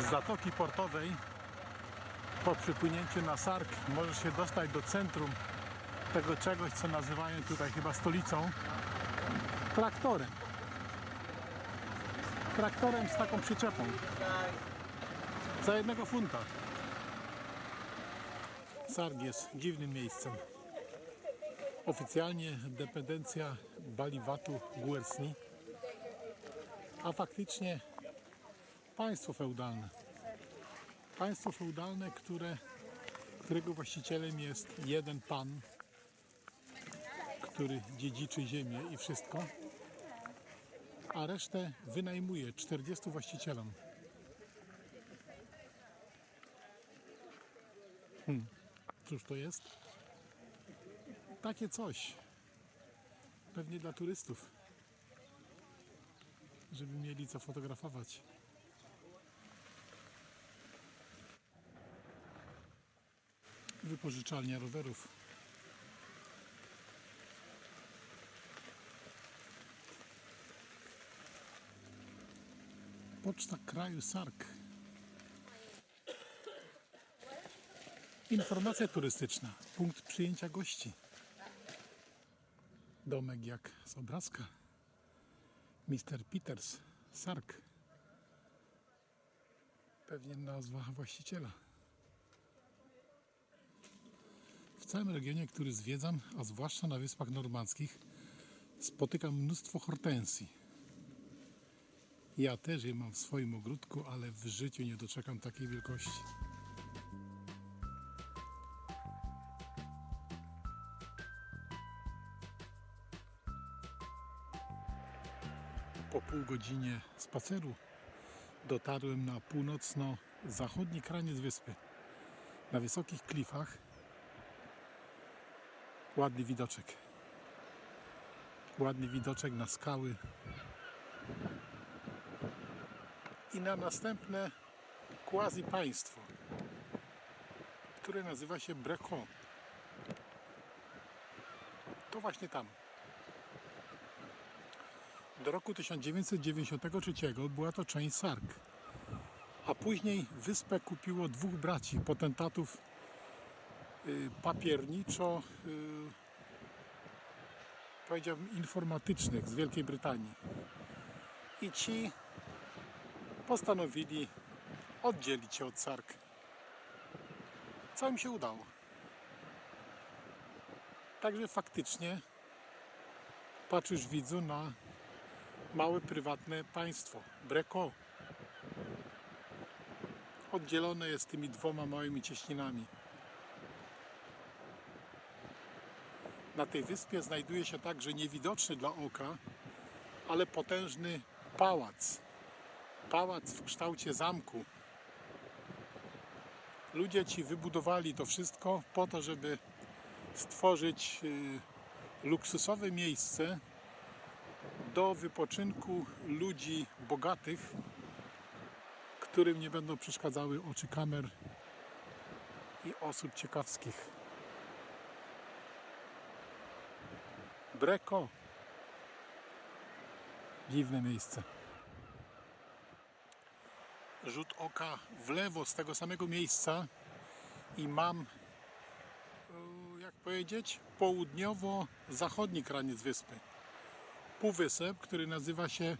Z Zatoki Portowej po przypłynięciu na Sark możesz się dostać do centrum tego czegoś, co nazywają tutaj chyba stolicą traktorem. Traktorem z taką przyczepą. Za jednego funta. Sarg jest dziwnym miejscem. Oficjalnie dependencja Baliwatu Guersni, a faktycznie państwo feudalne. Państwo feudalne, które, którego właścicielem jest jeden pan, który dziedziczy ziemię i wszystko, a resztę wynajmuje 40 właścicielom. Hmm. Cóż to jest? Takie coś. Pewnie dla turystów. Żeby mieli co fotografować. Wypożyczalnia rowerów. Poczta kraju Sark. Informacja turystyczna. Punkt przyjęcia gości. Domek jak z obrazka. Mr. Peters, Sark. Pewnie nazwa właściciela. W całym regionie, który zwiedzam, a zwłaszcza na Wyspach Normandzkich, spotykam mnóstwo hortensji. Ja też je mam w swoim ogródku, ale w życiu nie doczekam takiej wielkości. Po pół godzinie spaceru dotarłem na północno-zachodni kraniec wyspy. Na wysokich klifach ładny widoczek. Ładny widoczek na skały i na następne quasi państwo, które nazywa się Brecon. To właśnie tam. Do roku 1993 była to część Sark, a później wyspę kupiło dwóch braci, potentatów papierniczo, y, powiedziałbym, informatycznych z Wielkiej Brytanii. I ci postanowili oddzielić się od Sark. Co im się udało. Także faktycznie patrzysz widzu na małe prywatne państwo. Breko. Oddzielone jest tymi dwoma małymi cieśninami. Na tej wyspie znajduje się także niewidoczny dla oka, ale potężny pałac. Pałac w kształcie zamku. Ludzie ci wybudowali to wszystko po to, żeby stworzyć y, luksusowe miejsce do wypoczynku ludzi bogatych, którym nie będą przeszkadzały oczy kamer i osób ciekawskich. Breko. Dziwne miejsce. Rzut oka w lewo z tego samego miejsca i mam, e, jak powiedzieć, południowo-zachodni kraniec wyspy półwysep, który nazywa się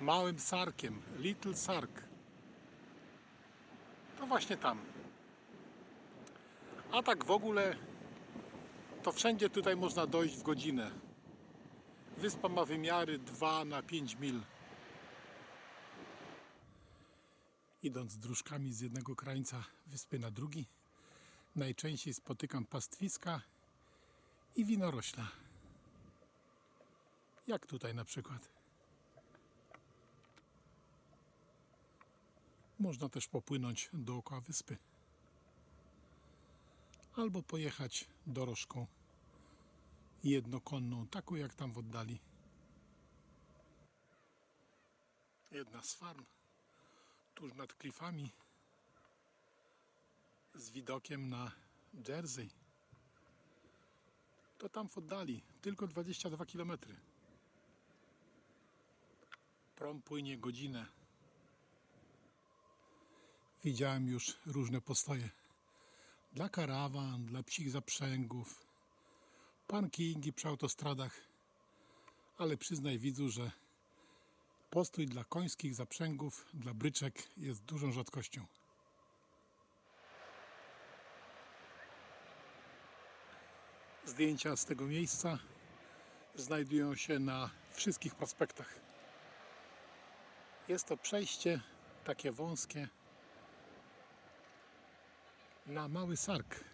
Małym Sarkiem, Little Sark. To właśnie tam. A tak w ogóle to wszędzie tutaj można dojść w godzinę. Wyspa ma wymiary 2 na 5 mil. Idąc dróżkami z jednego krańca wyspy na drugi, najczęściej spotykam pastwiska i winorośla. Jak tutaj na przykład. Można też popłynąć dookoła wyspy. Albo pojechać dorożką jednokonną, taką jak tam w oddali. Jedna z farm tuż nad klifami z widokiem na Jersey. To tam w oddali, tylko 22 kilometry. Prom płynie godzinę. Widziałem już różne postoje. Dla karawan, dla psich zaprzęgów, parkingi przy autostradach. Ale przyznaj widzu, że postój dla końskich zaprzęgów, dla bryczek jest dużą rzadkością. Zdjęcia z tego miejsca znajdują się na wszystkich prospektach. Jest to przejście takie wąskie na Mały Sark,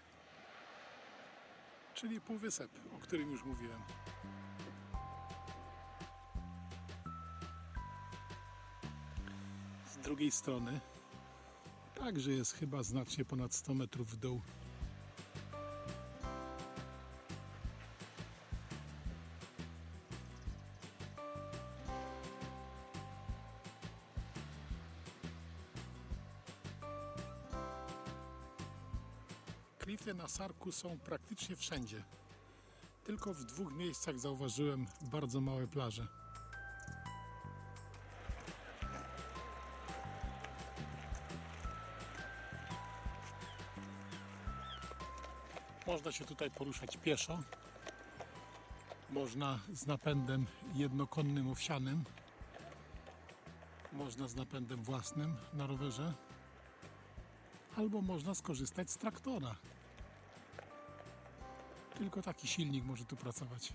czyli półwysep, o którym już mówiłem. Z drugiej strony także jest chyba znacznie ponad 100 metrów w dół. Klify na Sarku są praktycznie wszędzie. Tylko w dwóch miejscach zauważyłem bardzo małe plaże. Można się tutaj poruszać pieszo. Można z napędem jednokonnym owsianym. Można z napędem własnym na rowerze. Albo można skorzystać z traktora. Tylko taki silnik może tu pracować.